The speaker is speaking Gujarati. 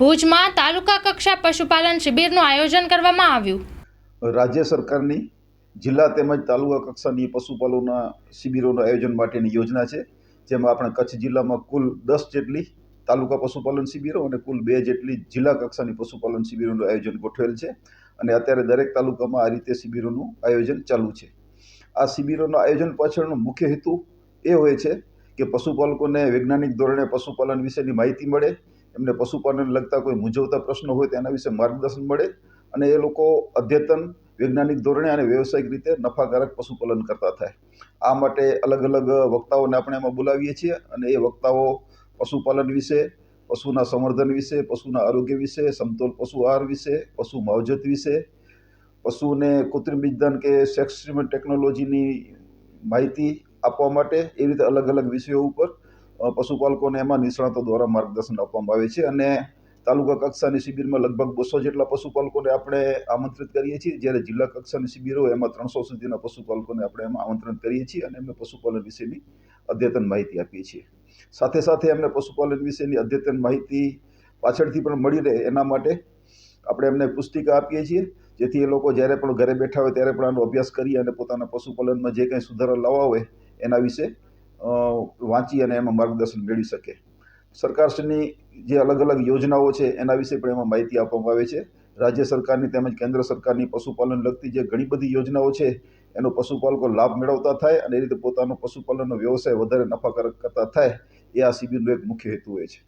ભુજમાં તાલુકા કક્ષા પશુપાલન શિબિરનું આયોજન કરવામાં આવ્યું. રાજ્ય સરકારની જિલ્લા તેમજ તાલુકા કક્ષાની પશુપાલનના શિબિરોના આયોજન માટેની યોજના છે. જેમાં આપણે કચ્છ જિલ્લામાં કુલ દસ જેટલી તાલુકા પશુપાલન શિબિરો અને કુલ બે જેટલી જિલ્લા કક્ષાની પશુપાલન શિબિરોનું આયોજન ગોઠવેલ છે. અને અત્યારે દરેક તાલુકામાં આ રીતે શિબિરોનું આયોજન ચાલુ છે. આ શિબિરોના આયોજન પાછળનો મુખ્ય હેતુ એ હોય છે કે પશુપાલકોને વૈજ્ઞાનિક ધોરણે પશુપાલન વિશેની માહિતી મળે એમને પશુપાલન લગતા કોઈ મૂંઝવતા પ્રશ્નો હોય તેના વિશે માર્ગદર્શન મળે અને એ લોકો અદ્યતન વૈજ્ઞાનિક ધોરણે અને વ્યવસાયિક રીતે નફાકારક પશુપાલન કરતા થાય. આ માટે અલગ અલગ વક્તાઓને આપણે એમાં બોલાવીએ છીએ અને એ વક્તાઓ પશુપાલન વિશે, પશુના સંવર્ધન વિશે, પશુના આરોગ્ય વિશે, સમતોલ પશુ આહાર વિશે, પશુ માવજત વિશે, પશુને કૃત્રિમ વિજ્ઞાન કે સેક્સ ટેકનોલોજીની માહિતી આપવા માટે એ રીતે અલગ અલગ વિષયો ઉપર પશુપાલકોને એમાં નિષ્ણાતો દ્વારા માર્ગદર્શન આપવામાં આવે છે અને તાલુકા કક્ષાની શિબિરમાં લગભગ બસો જેટલા પશુપાલકોને આપણે આમંત્રિત કરીએ છીએ. જ્યારે જિલ્લા કક્ષાની શિબિરો એમાં ત્રણસો સુધીના પશુપાલકોને આપણે એમાં આમંત્રણ કરીએ છીએ અને એમને પશુપાલન વિશેની અદ્યતન માહિતી આપીએ છીએ. સાથે સાથે એમને પશુપાલન વિશેની અદ્યતન માહિતી પાછળથી પણ મળી રહે એના માટે આપણે એમને પુસ્તિકા આપીએ છીએ. જેથી એ લોકો જ્યારે પણ ઘરે બેઠા હોય ત્યારે પણ આનો અભ્યાસ કરી અને પોતાના પશુપાલનમાં જે કંઈ સુધારા લાવવા હોય એના વિશે વાંચી અને એમાં માર્ગદર્શન મેળવી શકે. સરકારશ્રીની જે અલગ અલગ યોજનાઓ છે, એના વિશે પણ એમાં માહિતી આપવામાં આવે છે. રાજ્ય સરકારની તેમજ કેન્દ્ર સરકારની પશુપાલન લગતી જે ઘણી બધી યોજનાઓ છે, એનો પશુપાલકો લાભ મેળવતા થાય અને એ રીતે પોતાનો પશુપાલનનો વ્યવસાય વધારે નફાકારક કરતા થાય, એ આ શિબિરનો એક મુખ્ય હેતુ હોય છે.